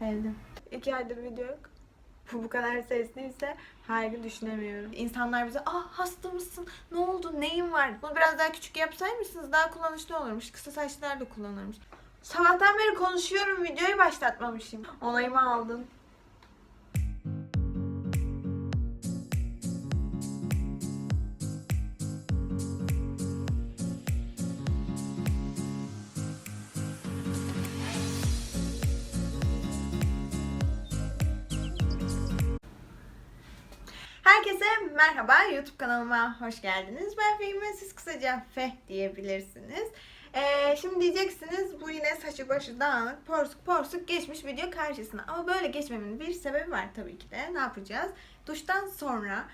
Sevdim. İki aydır video yok. Bu bu kadar sesliyse hayır düşünemiyorum. İnsanlar bize ah hasta mısın? Ne oldu? Neyin var? Bunu biraz daha küçük yapsaymışsınız daha kullanışlı olurmuş. Kısa saçlar da kullanırmış. Sabahtan beri konuşuyorum videoyu başlatmamışım. Olayımı aldın. Merhaba, YouTube kanalıma hoş geldiniz. Ben Fehime, siz kısaca Feh diyebilirsiniz. Ee, şimdi diyeceksiniz bu yine saçı başı dağınık, porsuk porsuk geçmiş video karşısına. Ama böyle geçmemin bir sebebi var tabii ki de. Ne yapacağız? Duştan sonra,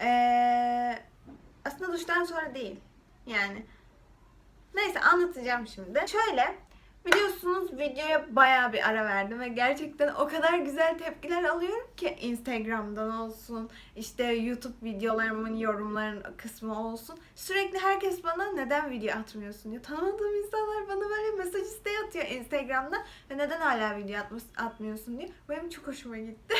ee, aslında duştan sonra değil. Yani Neyse anlatacağım şimdi. Şöyle biliyorsunuz videoya bayağı bir ara verdim ve gerçekten o kadar güzel tepkiler alıyorum ki Instagram'dan olsun, işte YouTube videolarımın yorumların kısmı olsun. Sürekli herkes bana neden video atmıyorsun diyor. Tanımadığım insanlar bana böyle mesaj isteği atıyor Instagram'da ve neden hala video atmış- atmıyorsun diyor. Benim çok hoşuma gitti.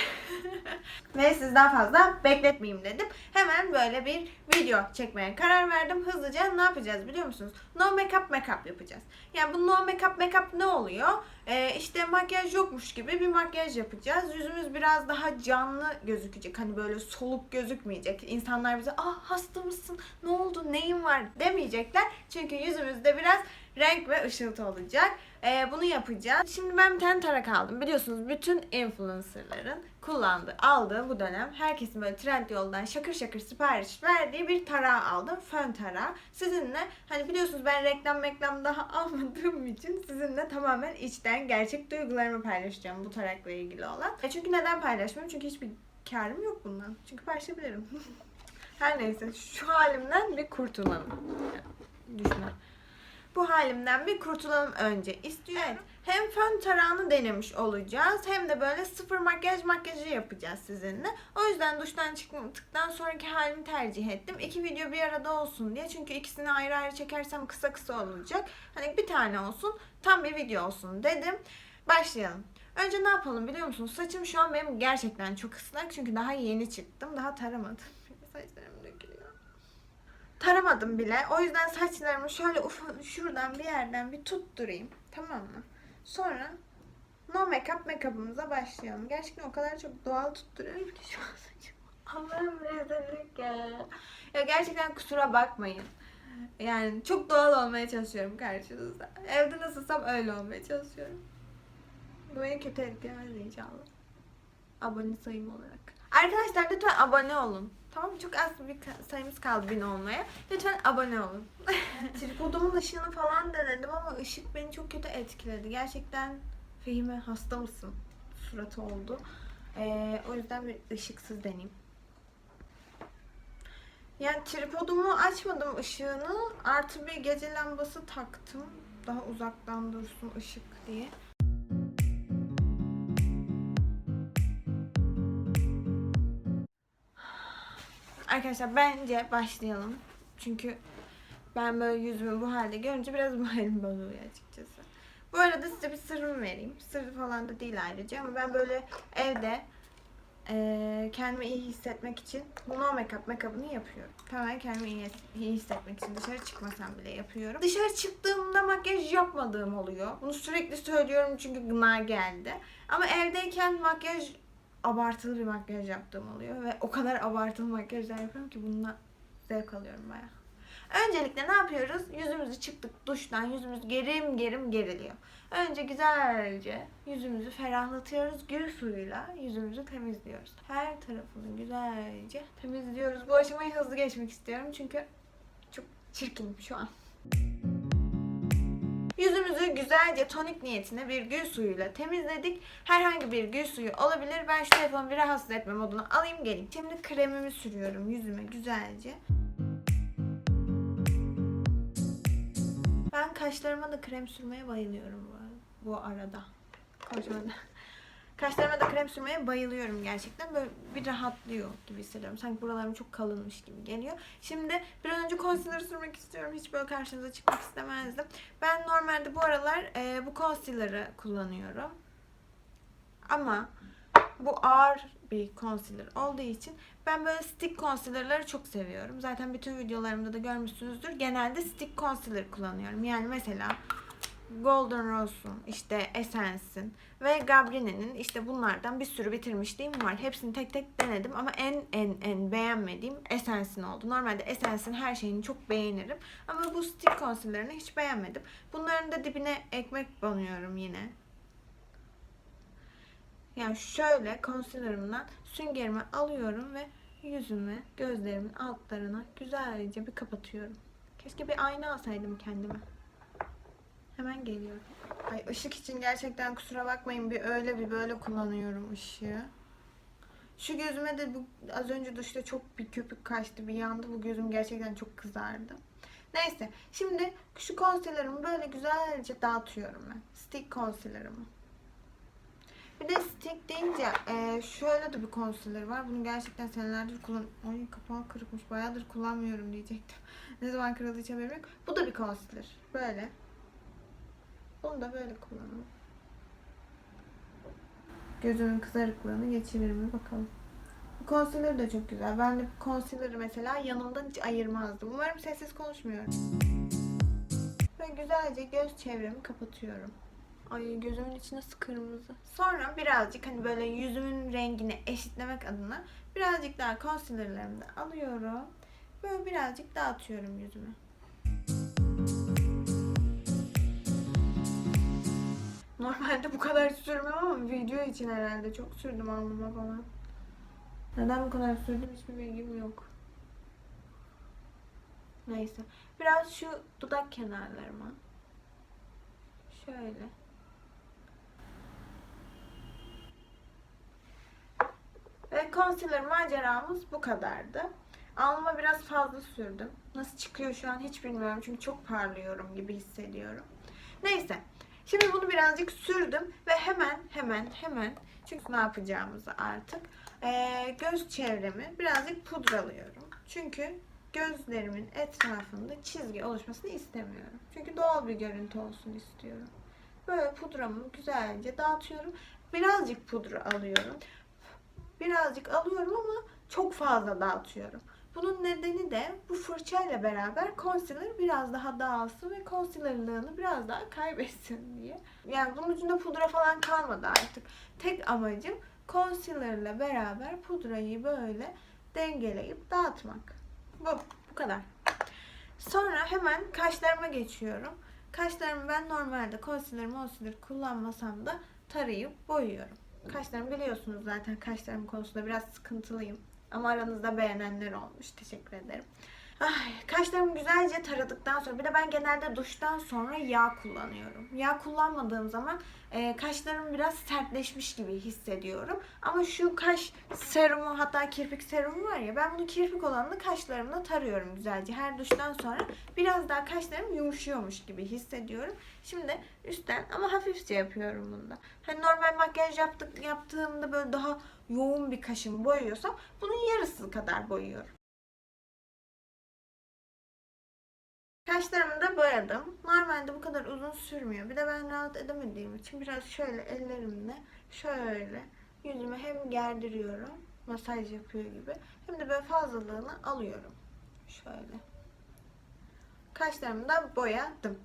ve siz daha fazla bekletmeyeyim dedim. Hemen böyle bir video çekmeye karar verdim. Hızlıca ne yapacağız biliyor musunuz? No makeup makeup yapacağız. Yani bu no makeup makeup ne oluyor? Ee, işte makyaj yokmuş gibi bir makyaj yapacağız. Yüzümüz biraz daha canlı gözükecek. Hani böyle soluk gözükmeyecek. İnsanlar bize ah hasta mısın? Ne oldu? Neyin var? demeyecekler. Çünkü yüzümüzde biraz renk ve ışıltı olacak. Ee, bunu yapacağız. Şimdi ben bir tane tarak aldım. Biliyorsunuz bütün influencerların kullandığı, aldığı bu dönem herkesin böyle trend yoldan şakır şakır sipariş verdiği bir tarağı aldım. Fön tarağı. Sizinle hani biliyorsunuz ben reklam reklam daha almadığım için sizinle tamamen içten gerçek duygularımı paylaşacağım bu tarakla ilgili olan. E çünkü neden paylaşmıyorum? Çünkü hiçbir karım yok bundan. Çünkü paylaşabilirim. Her neyse şu halimden bir kurtulalım. Düşünün. Bu halimden bir kurtulalım önce istiyor. Evet, hem fön tarağını denemiş olacağız hem de böyle sıfır makyaj makyajı yapacağız sizinle. O yüzden duştan çıktıktan sonraki halimi tercih ettim. İki video bir arada olsun diye. Çünkü ikisini ayrı ayrı çekersem kısa kısa olacak. Hani bir tane olsun tam bir video olsun dedim. Başlayalım. Önce ne yapalım biliyor musunuz? Saçım şu an benim gerçekten çok ıslak çünkü daha yeni çıktım. Daha taramadım. Saçlarım dökülüyor. Taramadım bile. O yüzden saçlarımı şöyle ufak şuradan bir yerden bir tutturayım. Tamam mı? Sonra no makeup makeup'ımıza başlayalım. Gerçekten o kadar çok doğal tutturuyorum ki şu an saçımı. Allah'ım rezillik ya. Ya gerçekten kusura bakmayın. Yani çok doğal olmaya çalışıyorum karşınızda. Evde nasılsam öyle olmaya çalışıyorum. Bu beni kötü etkilemez inşallah. Abone sayım olarak. Arkadaşlar lütfen abone olun. Tamam? Çok az bir sayımız kaldı bin olmaya. Lütfen abone olun. Tripodumun ışığını falan denedim ama ışık beni çok kötü etkiledi. Gerçekten Fehime hasta mısın? Suratı oldu. Ee, o yüzden bir ışıksız deneyeyim. Yani tripodumu açmadım ışığını. Artı bir gece lambası taktım. Daha uzaktan dursun ışık diye. Arkadaşlar bence başlayalım. Çünkü ben böyle yüzümü bu halde görünce biraz moralim bozuluyor açıkçası. Bu arada size bir sırrımı vereyim. Sır falan da değil ayrıca ama ben böyle evde eee, kendimi iyi hissetmek için no make-up make-up'ını yapıyorum. Tamamen kendimi iyi, iyi hissetmek için dışarı çıkmasam bile yapıyorum. Dışarı çıktığımda makyaj yapmadığım oluyor. Bunu sürekli söylüyorum çünkü gına geldi. Ama evdeyken makyaj abartılı bir makyaj yaptığım oluyor ve o kadar abartılı makyajlar yapıyorum ki bununla zevk alıyorum baya. Öncelikle ne yapıyoruz? Yüzümüzü çıktık duştan, yüzümüz gerim gerim geriliyor. Önce güzelce yüzümüzü ferahlatıyoruz. Gül suyuyla yüzümüzü temizliyoruz. Her tarafını güzelce temizliyoruz. Bu aşamayı hızlı geçmek istiyorum çünkü çok çirkinim şu an. Yüzümüzü güzelce tonik niyetine bir gül suyuyla temizledik. Herhangi bir gül suyu olabilir. Ben şu telefonu bir rahatsız etme moduna alayım geleyim. Şimdi kremimi sürüyorum yüzüme güzelce. Ben kaşlarıma da krem sürmeye bayılıyorum bu, arada. Konuşmada. Kaşlarıma da krem sürmeye bayılıyorum gerçekten. Böyle bir rahatlıyor gibi hissediyorum. Sanki buralarım çok kalınmış gibi geliyor. Şimdi bir an önce concealer sürmek istiyorum. Hiç böyle karşınıza çıkmak istemezdim. Ben normalde bu aralar e, bu concealer'ı kullanıyorum. Ama bu ağır bir concealer olduğu için ben böyle stick concealer'ları çok seviyorum. Zaten bütün videolarımda da görmüşsünüzdür. Genelde stick concealer kullanıyorum. Yani mesela Golden Rose'un, işte Essence'in ve Gabrine'nin işte bunlardan bir sürü bitirmişliğim var. Hepsini tek tek denedim ama en en en beğenmediğim Essence'in oldu. Normalde Essence'in her şeyini çok beğenirim ama bu stick concealer'ını hiç beğenmedim. Bunların da dibine ekmek banıyorum yine. Yani şöyle concealer'ımdan süngerimi alıyorum ve yüzüme, gözlerimin altlarına güzelce bir kapatıyorum. Keşke bir ayna alsaydım kendime. Hemen geliyorum. Ay ışık için gerçekten kusura bakmayın bir öyle bir böyle kullanıyorum ışığı. Şu gözüme de bu az önce duşta çok bir köpük kaçtı bir yandı. Bu gözüm gerçekten çok kızardı. Neyse şimdi şu concealer'ımı böyle güzelce dağıtıyorum ben. Stick concealer'ımı. Bir de stick deyince e, şöyle de bir concealer var. Bunu gerçekten senelerdir kullan... Ay kapağı kırıkmış. Bayağıdır kullanmıyorum diyecektim. ne zaman kırıldı hiç haberim yok. Bu da bir concealer. Böyle. Bunu da böyle kullanalım. Gözümün kızarıklığını geçirir mi bakalım. Bu concealer de çok güzel. Ben de concealer'ı mesela yanımdan hiç ayırmazdım. Umarım sessiz konuşmuyorum. Ve güzelce göz çevremi kapatıyorum. Ay gözümün içi nasıl kırmızı. Sonra birazcık hani böyle yüzümün rengini eşitlemek adına birazcık daha concealer'larımı da alıyorum. Böyle birazcık dağıtıyorum yüzüme. Normalde bu kadar sürmem ama video için herhalde çok sürdüm alnıma falan. Neden bu kadar sürdüm hiçbir bilgim yok. Neyse. Biraz şu dudak kenarlarıma. Şöyle. Ve concealer maceramız bu kadardı. Alnıma biraz fazla sürdüm. Nasıl çıkıyor şu an hiç bilmiyorum. Çünkü çok parlıyorum gibi hissediyorum. Neyse. Şimdi bunu birazcık sürdüm ve hemen hemen hemen çünkü ne yapacağımızı artık ee, göz çevremi birazcık pudralıyorum. Çünkü gözlerimin etrafında çizgi oluşmasını istemiyorum. Çünkü doğal bir görüntü olsun istiyorum. Böyle pudramı güzelce dağıtıyorum. Birazcık pudra alıyorum. Birazcık alıyorum ama çok fazla dağıtıyorum. Bunun nedeni de bu fırçayla beraber concealer biraz daha dağılsın ve concealerlığını biraz daha kaybetsin diye. Yani bunun ucunda pudra falan kalmadı artık. Tek amacım concealerla beraber pudrayı böyle dengeleyip dağıtmak. Bu. Bu kadar. Sonra hemen kaşlarıma geçiyorum. Kaşlarımı ben normalde concealer concealer kullanmasam da tarayıp boyuyorum. Kaşlarımı biliyorsunuz zaten kaşlarım konusunda biraz sıkıntılıyım. Ama aranızda beğenenler olmuş. Teşekkür ederim. Ay, kaşlarımı güzelce taradıktan sonra bir de ben genelde duştan sonra yağ kullanıyorum. Yağ kullanmadığım zaman e, kaşlarım biraz sertleşmiş gibi hissediyorum. Ama şu kaş serumu hatta kirpik serumu var ya ben bunu kirpik olanını kaşlarımla tarıyorum güzelce. Her duştan sonra biraz daha kaşlarım yumuşuyormuş gibi hissediyorum. Şimdi üstten ama hafifçe yapıyorum bunda. Hani normal makyaj yaptık, yaptığımda böyle daha yoğun bir kaşımı boyuyorsam bunun yarısı kadar boyuyorum. Kaşlarımı da boyadım. Normalde bu kadar uzun sürmüyor. Bir de ben rahat edemediğim için biraz şöyle ellerimle şöyle yüzüme hem gerdiriyorum. Masaj yapıyor gibi. Hem de böyle fazlalığını alıyorum. Şöyle. Kaşlarımı da boyadım.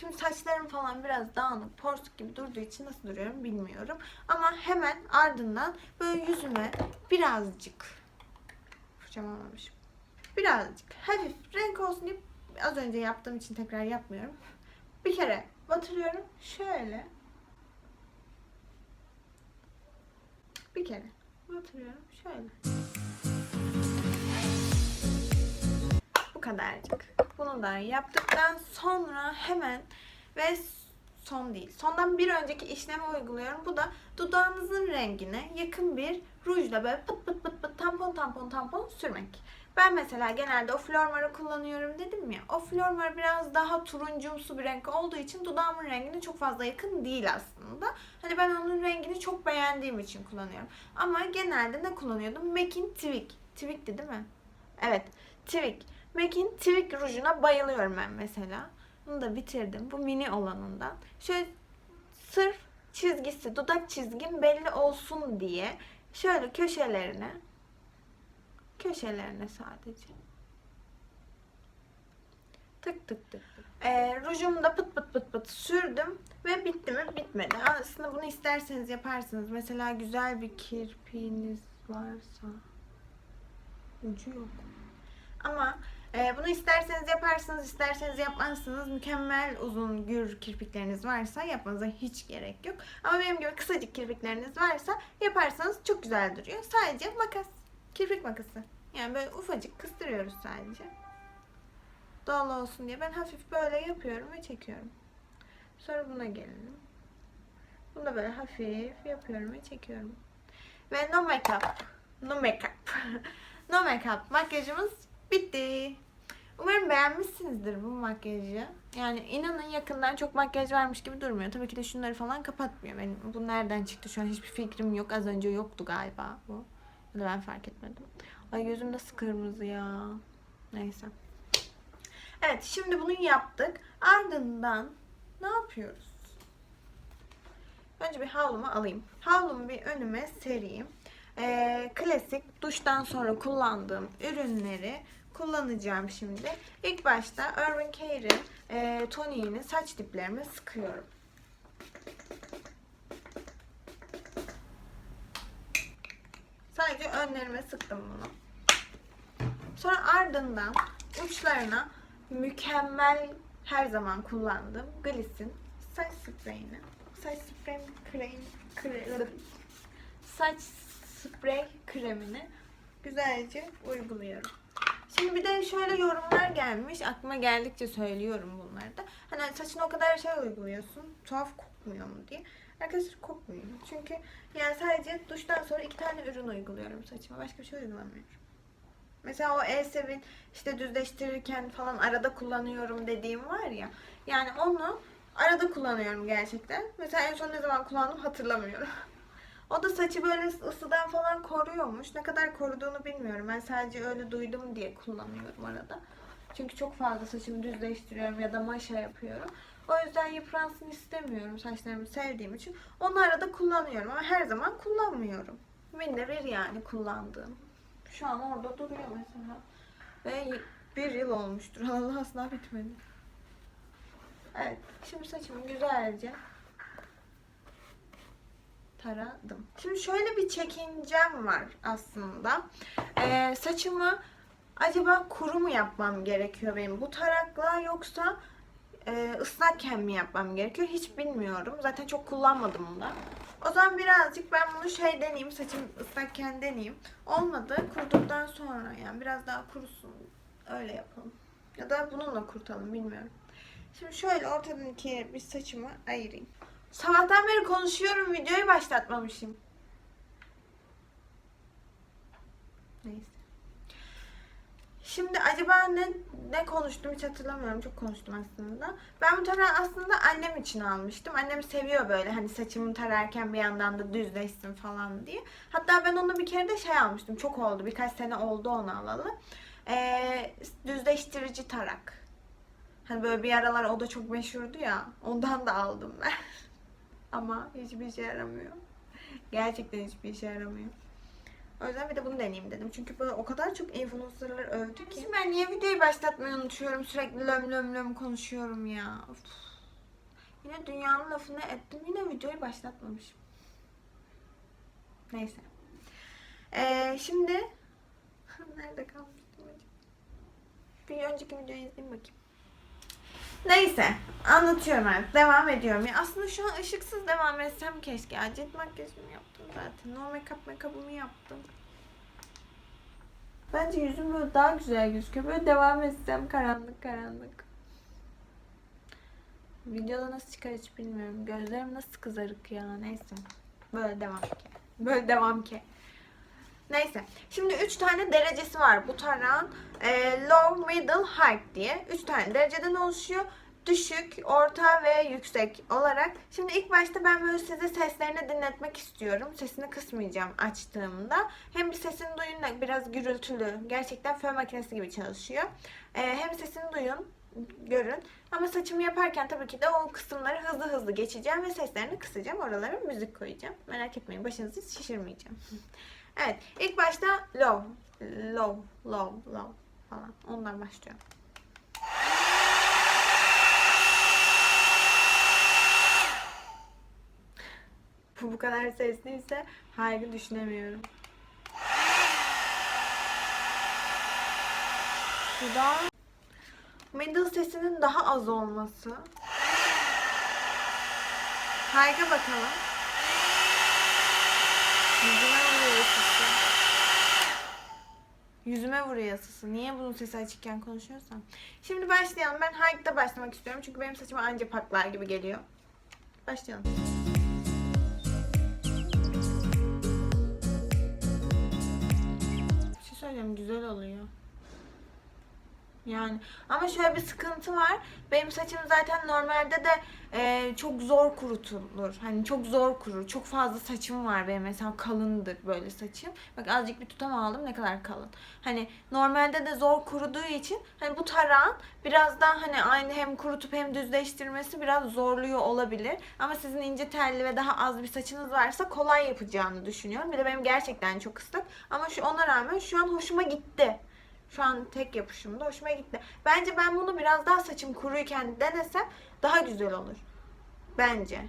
Şimdi saçlarım falan biraz dağınık, porsuk gibi durduğu için nasıl duruyorum bilmiyorum. Ama hemen ardından böyle yüzüme birazcık fırçamı almamışım. Birazcık hafif renk olsun diye az önce yaptığım için tekrar yapmıyorum. Bir kere batırıyorum. Şöyle. Bir kere batırıyorum. Şöyle. Bu kadarcık. Bunu da yaptıktan sonra hemen ve son değil. Sondan bir önceki işlemi uyguluyorum. Bu da dudağınızın rengine yakın bir rujla böyle pıt pıt pıt pıt tampon tampon tampon sürmek. Ben mesela genelde o Flormar'ı kullanıyorum dedim ya. O Flormar biraz daha turuncumsu bir renk olduğu için dudağımın rengine çok fazla yakın değil aslında. Hani ben onun rengini çok beğendiğim için kullanıyorum. Ama genelde ne kullanıyordum? MAC'in Twig. Twig'ti değil mi? Evet. Twig. MAC'in Twig rujuna bayılıyorum ben mesela. Bunu da bitirdim. Bu mini olanından. Şöyle sırf çizgisi, dudak çizgim belli olsun diye şöyle köşelerine köşelerine sadece tık tık tık. Ee, rujumu da pıt pıt pıt pıt sürdüm ve bitti mi? Bitmedi. Aslında bunu isterseniz yaparsınız. Mesela güzel bir kirpiğiniz varsa ucu yok. Ama bunu isterseniz yaparsınız, isterseniz yapmazsınız. Mükemmel uzun gür kirpikleriniz varsa yapmanıza hiç gerek yok. Ama benim gibi kısacık kirpikleriniz varsa yaparsanız çok güzel duruyor. Sadece makas, kirpik makası. Yani böyle ufacık kıstırıyoruz sadece. Doğal olsun diye ben hafif böyle yapıyorum ve çekiyorum. Sonra buna gelelim. Bunu da böyle hafif yapıyorum ve çekiyorum. Ve no makeup. No makeup. no makeup. Makyajımız bitti. Umarım beğenmişsinizdir bu makyajı. Yani inanın yakından çok makyaj varmış gibi durmuyor. Tabii ki de şunları falan kapatmıyor. Benim bu nereden çıktı şu an hiçbir fikrim yok. Az önce yoktu galiba bu. Ya ben fark etmedim. Ay gözüm de kırmızı ya. Neyse. Evet şimdi bunu yaptık. Ardından ne yapıyoruz? Önce bir havlumu alayım. Havlumu bir önüme sereyim. Ee, klasik duştan sonra kullandığım ürünleri kullanacağım şimdi. İlk başta Urban Care'in e, toniğini saç diplerime sıkıyorum. Sadece önlerime sıktım bunu. Sonra ardından uçlarına mükemmel her zaman kullandığım Gliss'in saç spreyini. Saç sprey krem, krem, saç sprey kremini güzelce uyguluyorum. Şimdi bir de şöyle yorumlar gelmiş. Aklıma geldikçe söylüyorum bunları da. Hani saçına o kadar şey uyguluyorsun. Tuhaf kokmuyor mu diye. Arkadaşlar kokmuyor. Çünkü yani sadece duştan sonra iki tane ürün uyguluyorum saçıma. Başka bir şey uygulamıyorum. Mesela o Elsevin işte düzleştirirken falan arada kullanıyorum dediğim var ya. Yani onu arada kullanıyorum gerçekten. Mesela en son ne zaman kullandım hatırlamıyorum. O da saçı böyle ısıdan falan koruyormuş. Ne kadar koruduğunu bilmiyorum. Ben sadece öyle duydum diye kullanıyorum arada. Çünkü çok fazla saçımı düzleştiriyorum ya da maşa yapıyorum. O yüzden yıpransın istemiyorum saçlarımı sevdiğim için. Onu arada kullanıyorum ama her zaman kullanmıyorum. Binde bir yani kullandığım. Şu an orada duruyor mesela. Ve bir yıl olmuştur. Allah asla bitmedi. Evet. Şimdi saçımı güzelce taradım. Şimdi şöyle bir çekincem var aslında. Ee, saçımı acaba kuru mu yapmam gerekiyor benim bu tarakla yoksa e, ıslakken mi yapmam gerekiyor hiç bilmiyorum. Zaten çok kullanmadım bunu da. O zaman birazcık ben bunu şey deneyeyim, saçım ıslakken deneyeyim. Olmadı, kuruduktan sonra yani biraz daha kurusun. Öyle yapalım. Ya da bununla kurutalım bilmiyorum. Şimdi şöyle ortadan ikiye bir saçımı ayırayım. Sabahtan beri konuşuyorum, videoyu başlatmamışım. Neyse. Şimdi acaba ne ne konuştum hiç hatırlamıyorum. Çok konuştum aslında. Ben bu tarağı aslında annem için almıştım. Annem seviyor böyle hani saçımı tararken bir yandan da düzleşsin falan diye. Hatta ben onu bir kere de şey almıştım. Çok oldu. Birkaç sene oldu onu alalı. Ee, düzleştirici tarak. Hani böyle bir aralar o da çok meşhurdu ya. Ondan da aldım ben. Ama hiçbir işe yaramıyor. Gerçekten hiçbir işe yaramıyor. O yüzden bir de bunu deneyeyim dedim. Çünkü böyle o kadar çok influencerlar övdü ki. Ben niye videoyu başlatmayı unutuyorum? Sürekli löm löm löm konuşuyorum ya. Of. Yine dünyanın lafını ettim. Yine videoyu başlatmamışım. Neyse. Ee, şimdi nerede kalmıştım acaba? Bir önceki videoyu izleyeyim bakayım. Neyse anlatıyorum artık. Devam ediyorum. Ya aslında şu an ışıksız devam etsem keşke. Acil makyajımı yaptım zaten. No make-up yaptım. Bence yüzüm böyle daha güzel gözüküyor. Böyle devam etsem karanlık karanlık. Videoda nasıl çıkar hiç bilmiyorum. Gözlerim nasıl kızarık ya. Neyse. Böyle devam ki. Böyle devam ki. Neyse. Şimdi 3 tane derecesi var bu tarağın. E, low, middle, high diye. 3 tane dereceden oluşuyor. Düşük, orta ve yüksek olarak. Şimdi ilk başta ben böyle size seslerini dinletmek istiyorum. Sesini kısmayacağım açtığımda. Hem bir sesini duyun da biraz gürültülü. Gerçekten fön makinesi gibi çalışıyor. E, hem sesini duyun. görün. Ama saçımı yaparken tabii ki de o kısımları hızlı hızlı geçeceğim ve seslerini kısacağım. Oralara müzik koyacağım. Merak etmeyin başınızı şişirmeyeceğim. evet ilk başta low, low, low, low falan ondan başlıyorum. Bu bu kadar sesliyse harika düşünemiyorum. Bu middle sesinin daha az olması. Harika bakalım. Yüzüme vuruyor sesi. Yüzüme vuruyor sesi. Niye bunun sesi açıkken konuşuyorsam? Şimdi başlayalım. Ben Hayg'da başlamak istiyorum. Çünkü benim saçıma anca patlar gibi geliyor. Başlayalım. Bir şey söyleyeyim güzel oluyor. Yani ama şöyle bir sıkıntı var. Benim saçım zaten normalde de e, çok zor kurutulur. Hani çok zor kurur. Çok fazla saçım var benim mesela kalındır böyle saçım. Bak azıcık bir tutam aldım ne kadar kalın. Hani normalde de zor kuruduğu için hani bu tarağın biraz daha hani aynı hem kurutup hem düzleştirmesi biraz zorluyor olabilir. Ama sizin ince telli ve daha az bir saçınız varsa kolay yapacağını düşünüyorum. Bir de benim gerçekten çok ıslak. Ama şu ona rağmen şu an hoşuma gitti. Şu an tek yapışımda hoşuma gitti. Bence ben bunu biraz daha saçım kuruyken denesem daha güzel olur. Bence.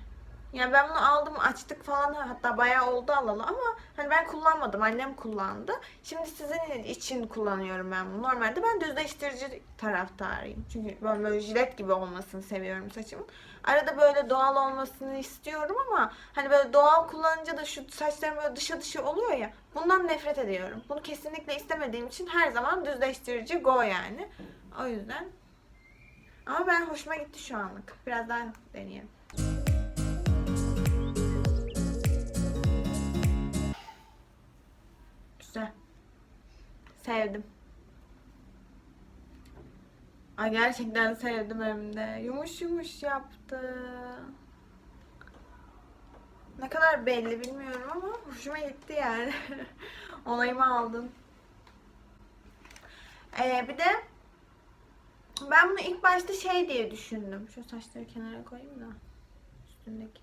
Yani ben bunu aldım açtık falan hatta bayağı oldu alalı ama hani ben kullanmadım annem kullandı. Şimdi sizin için kullanıyorum ben bunu. Normalde ben düzleştirici taraftarıyım. Çünkü ben böyle jilet gibi olmasını seviyorum saçımın. Arada böyle doğal olmasını istiyorum ama hani böyle doğal kullanınca da şu saçlarım böyle dışa dışa oluyor ya. Bundan nefret ediyorum. Bunu kesinlikle istemediğim için her zaman düzleştirici go yani. O yüzden. Ama ben hoşuma gitti şu anlık. Biraz daha deneyelim. Güzel. Sevdim. Ay gerçekten sevdim hem. Yumuş yumuş yaptı. Ne kadar belli bilmiyorum ama hoşuma gitti yani. Onayımı aldım. Ee, bir de ben bunu ilk başta şey diye düşündüm. Şu saçları kenara koyayım da. Üstündeki.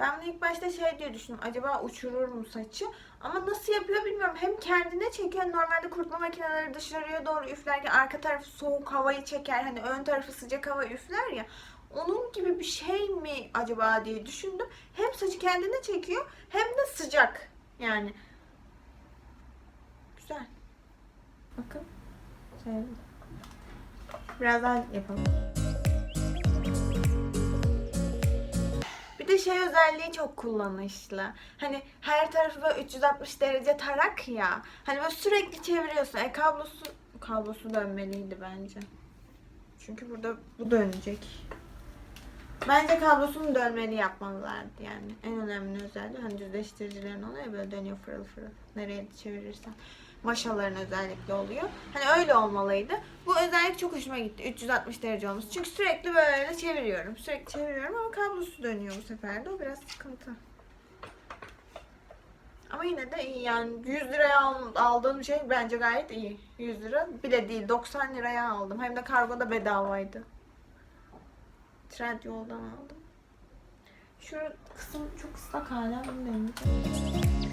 Ben bunu ilk başta şey diye düşündüm. Acaba uçurur mu saçı? Ama nasıl yapıyor bilmiyorum. Hem kendine çekiyor. Normalde kurutma makineleri dışarıya doğru üflerken arka tarafı soğuk havayı çeker. Hani ön tarafı sıcak hava üfler ya. Onun gibi bir şey mi acaba diye düşündüm. Hem saçı kendine çekiyor hem de sıcak. Yani. Güzel. Bakın. Sevdim. Biraz daha yapalım. De şey özelliği çok kullanışlı. Hani her tarafı böyle 360 derece tarak ya. Hani böyle sürekli çeviriyorsun. E kablosu kablosu dönmeliydi bence. Çünkü burada bu dönecek. Bence kablosunu dönmeli yapmalılardı yani. En önemli özelliği hani düzleştiricilerin oluyor böyle dönüyor fırıl fırıl. Nereye çevirirsen. Maşaların özellikle oluyor. Hani öyle olmalıydı. Bu özellik çok hoşuma gitti. 360 derece olması. Çünkü sürekli böyle çeviriyorum. Sürekli çeviriyorum ama kablosu dönüyor bu sefer de. O biraz sıkıntı. Ama yine de iyi yani 100 liraya al- aldığım şey bence gayet iyi. 100 lira bile değil 90 liraya aldım. Hem de kargoda bedavaydı. Trend yoldan aldım. Şu kısım çok ıslak hala bunu deneyeceğim.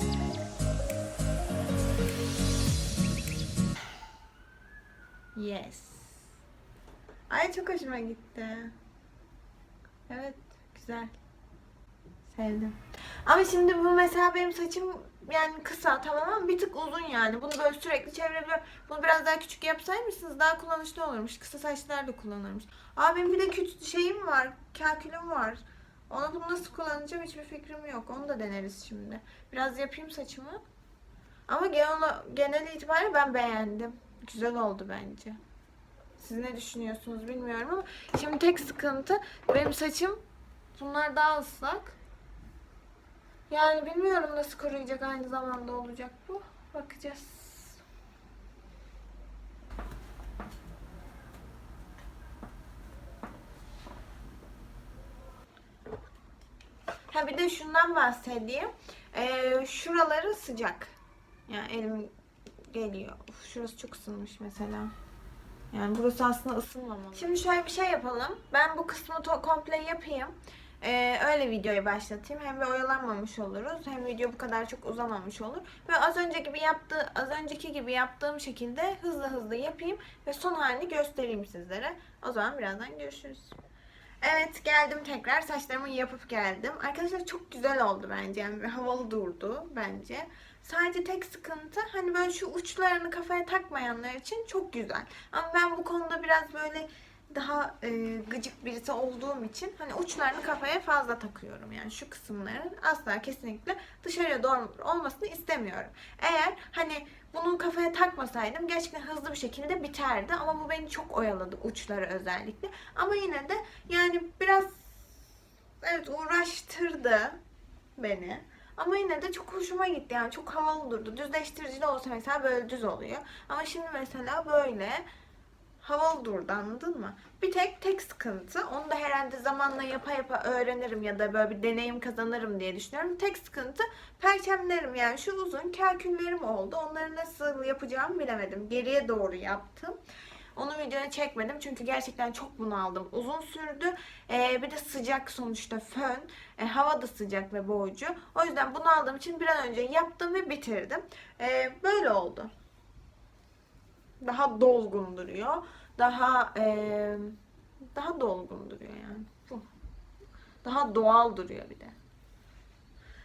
Yes. Ay çok hoşuma gitti. Evet, güzel. Sevdim. Ama şimdi bu mesela benim saçım yani kısa tamam ama bir tık uzun yani. Bunu böyle sürekli çevirebiliyorum. Bunu biraz daha küçük yapsaymışsınız daha kullanışlı olurmuş. Kısa saçlar da kullanırmış. Aa benim bir de küçük şeyim var. Kalkülüm var. Onu bunu nasıl kullanacağım hiçbir fikrim yok. Onu da deneriz şimdi. Biraz yapayım saçımı. Ama genel, genel itibariyle ben beğendim. Güzel oldu bence. Siz ne düşünüyorsunuz bilmiyorum ama şimdi tek sıkıntı benim saçım bunlar daha ıslak. Yani bilmiyorum nasıl koruyacak aynı zamanda olacak bu. Bakacağız. Ha bir de şundan bahsedeyim. Ee, şuraları sıcak. Yani elim geliyor. Uf, şurası çok ısınmış mesela. Yani burası aslında ısınmamalı. Şimdi şöyle bir şey yapalım. Ben bu kısmı komple yapayım. Ee, öyle videoyu başlatayım. Hem bir oyalanmamış oluruz. Hem video bu kadar çok uzamamış olur. Ve az önce gibi yaptığı, az önceki gibi yaptığım şekilde hızlı hızlı yapayım ve son halini göstereyim sizlere. O zaman birazdan görüşürüz. Evet geldim tekrar. Saçlarımı yapıp geldim. Arkadaşlar çok güzel oldu bence. Yani havalı durdu bence. Sadece tek sıkıntı hani böyle şu uçlarını kafaya takmayanlar için çok güzel. Ama ben bu konuda biraz böyle daha e, gıcık birisi olduğum için hani uçlarını kafaya fazla takıyorum. Yani şu kısımların asla kesinlikle dışarıya doğru olmasını istemiyorum. Eğer hani bunu kafaya takmasaydım gerçekten hızlı bir şekilde biterdi. Ama bu beni çok oyaladı uçları özellikle. Ama yine de yani biraz evet uğraştırdı beni. Ama yine de çok hoşuma gitti yani çok havalı durdu. Düzleştirici de olsa mesela böyle düz oluyor. Ama şimdi mesela böyle havalı durdu anladın mı? Bir tek tek sıkıntı. Onu da herhalde zamanla yapa yapa öğrenirim ya da böyle bir deneyim kazanırım diye düşünüyorum. Tek sıkıntı perçemlerim yani şu uzun kalküllerim oldu. Onları nasıl yapacağımı bilemedim. Geriye doğru yaptım. Onu videoya çekmedim çünkü gerçekten çok bunaldım. Uzun sürdü. Ee, bir de sıcak sonuçta fön. Ee, hava da sıcak ve boğucu. O yüzden bunu aldığım için bir an önce yaptım ve bitirdim. Ee, böyle oldu. Daha dolgun duruyor. Daha ee, daha dolgun duruyor yani. Daha doğal duruyor bir de.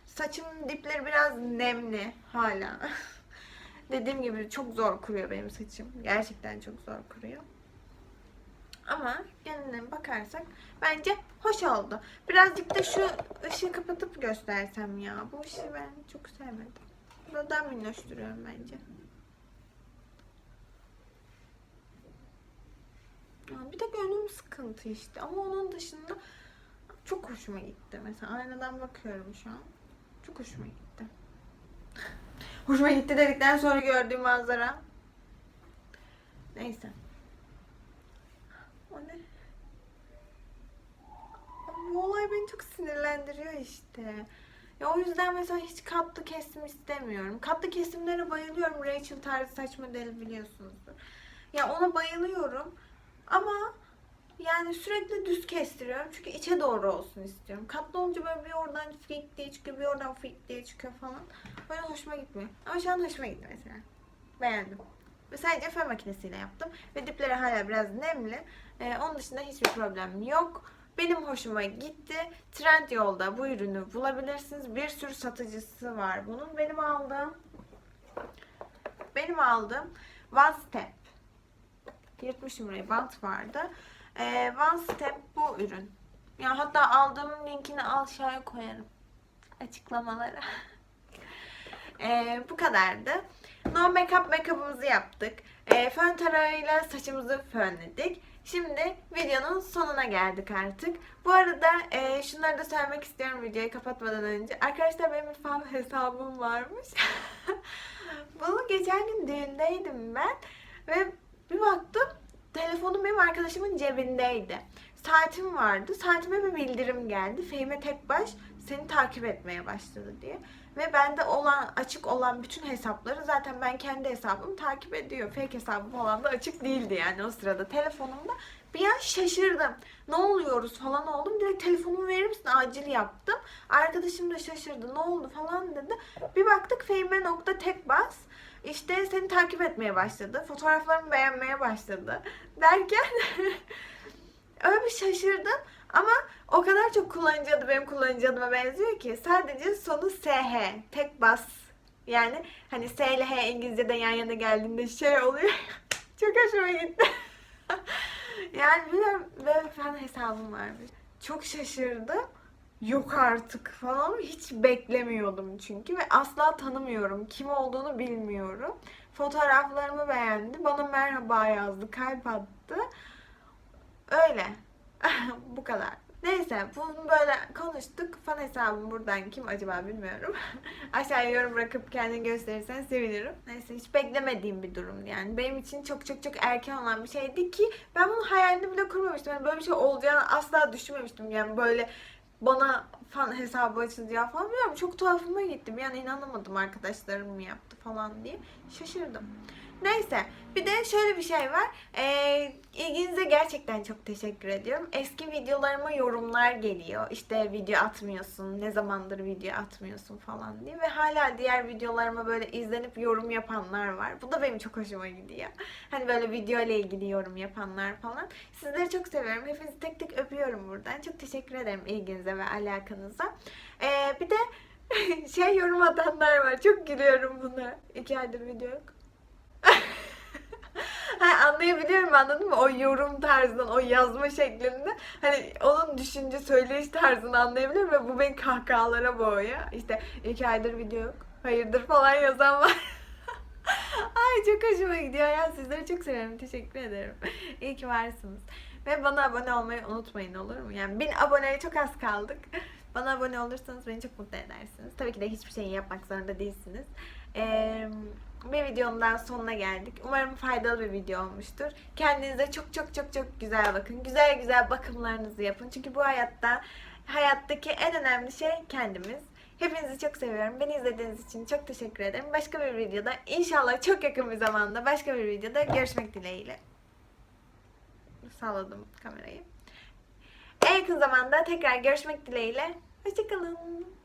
Saçımın dipleri biraz nemli hala. Dediğim gibi çok zor kuruyor benim saçım. Gerçekten çok zor kuruyor. Ama geneline bakarsak bence hoş oldu. Birazcık da şu ışığı kapatıp göstersem ya. Bu ışığı ben çok sevmedim. Minnoş duruyorum bence. Bir de gönlüm sıkıntı işte. Ama onun dışında çok hoşuma gitti. Mesela aynadan bakıyorum şu an. Çok hoşuma gitti. Hoşuma gitti dedikten sonra gördüğüm manzara. Neyse. O ne? Bu olay beni çok sinirlendiriyor işte. Ya o yüzden mesela hiç katlı kesim istemiyorum. Katlı kesimlere bayılıyorum. Rachel tarzı saç modeli biliyorsunuzdur. Ya ona bayılıyorum. Ama yani sürekli düz kestiriyorum. Çünkü içe doğru olsun istiyorum. Katlı olunca böyle bir oradan fik diye çıkıyor, bir oradan fik diye çıkıyor falan. Böyle hoşuma gitmiyor. Ama şu an hoşuma gitti mesela. Beğendim. Ve sadece fön makinesiyle yaptım. Ve dipleri hala biraz nemli. Ee, onun dışında hiçbir problem yok. Benim hoşuma gitti. Trend yolda bu ürünü bulabilirsiniz. Bir sürü satıcısı var bunun. Benim aldığım benim aldığım One Step. Yırtmışım burayı. Bant vardı. Ee, One Step bu ürün. Ya hatta aldığımın linkini aşağıya koyarım. Açıklamalara. Ee, bu kadardı. No Makeup makeup'ımızı yaptık. Ee, fön tarağıyla saçımızı fönledik. Şimdi videonun sonuna geldik artık. Bu arada e, şunları da söylemek istiyorum videoyu kapatmadan önce. Arkadaşlar benim fan hesabım varmış. Bunu geçen gün düğündeydim ben. Ve bir baktım telefonum benim arkadaşımın cebindeydi. Saatim vardı. Saatime bir bildirim geldi. Fehime Tekbaş seni takip etmeye başladı diye. Ve bende olan açık olan bütün hesapları zaten ben kendi hesabımı takip ediyor. Fake hesabım falan da açık değildi yani o sırada telefonumda. Bir an şaşırdım. Ne oluyoruz falan oldum. Direkt telefonumu verir misin? Acil yaptım. Arkadaşım da şaşırdı. Ne oldu falan dedi. Bir baktık fehime.tekbas işte seni takip etmeye başladı. Fotoğraflarımı beğenmeye başladı. Derken öyle bir şaşırdım. Ama o kadar çok kullanıcı adı benim kullanıcı adıma benziyor ki sadece sonu SH. Tek bas. Yani hani S ile H İngilizce'de yan yana geldiğinde şey oluyor. çok hoşuma gitti. yani böyle fan hesabım varmış. Çok şaşırdım. Yok artık falan hiç beklemiyordum çünkü ve asla tanımıyorum. Kim olduğunu bilmiyorum. Fotoğraflarımı beğendi. Bana merhaba yazdı. Kalp attı. Öyle. Bu kadar. Neyse bunu böyle konuştuk. Fan hesabım buradan kim acaba bilmiyorum. Aşağıya yorum bırakıp kendini gösterirsen sevinirim. Neyse hiç beklemediğim bir durum yani. Benim için çok çok çok erken olan bir şeydi ki ben bunun hayalini bile kurmamıştım. Yani böyle bir şey olacağını asla düşünmemiştim. Yani böyle bana fan hesabı açılacağı falan bilmiyorum. Çok tuhafıma gitti. Bir an inanamadım arkadaşlarım mı yaptı falan diye. Şaşırdım. Neyse bir de şöyle bir şey var. Ee, ilginize gerçekten çok teşekkür ediyorum. Eski videolarıma yorumlar geliyor. İşte video atmıyorsun, ne zamandır video atmıyorsun falan diye. Ve hala diğer videolarıma böyle izlenip yorum yapanlar var. Bu da benim çok hoşuma gidiyor. Hani böyle video ile ilgili yorum yapanlar falan. Sizleri çok seviyorum. Hepinizi tek tek öpüyorum buradan. Çok teşekkür ederim ilginize ve alakanıza. Ee, bir de şey yorum atanlar var. Çok gülüyorum buna. İki aydır video yok. Ha, anlayabiliyorum anladın mı? O yorum tarzından, o yazma şeklinde. Hani onun düşünce, söyleyiş tarzını anlayabiliyorum ve bu beni kahkahalara boğuyor. İşte iki aydır video yok, hayırdır falan yazan var. Ay çok hoşuma gidiyor ya. Sizleri çok seviyorum. Teşekkür ederim. İyi ki varsınız. Ve bana abone olmayı unutmayın olur mu? Yani bin aboneye çok az kaldık. Bana abone olursanız beni çok mutlu edersiniz. Tabii ki de hiçbir şey yapmak zorunda değilsiniz. Ee, bir videonun daha sonuna geldik. Umarım faydalı bir video olmuştur. Kendinize çok çok çok çok güzel bakın. Güzel güzel bakımlarınızı yapın. Çünkü bu hayatta hayattaki en önemli şey kendimiz. Hepinizi çok seviyorum. Beni izlediğiniz için çok teşekkür ederim. Başka bir videoda inşallah çok yakın bir zamanda başka bir videoda görüşmek dileğiyle. Salladım kamerayı. En yakın zamanda tekrar görüşmek dileğiyle. Hoşçakalın.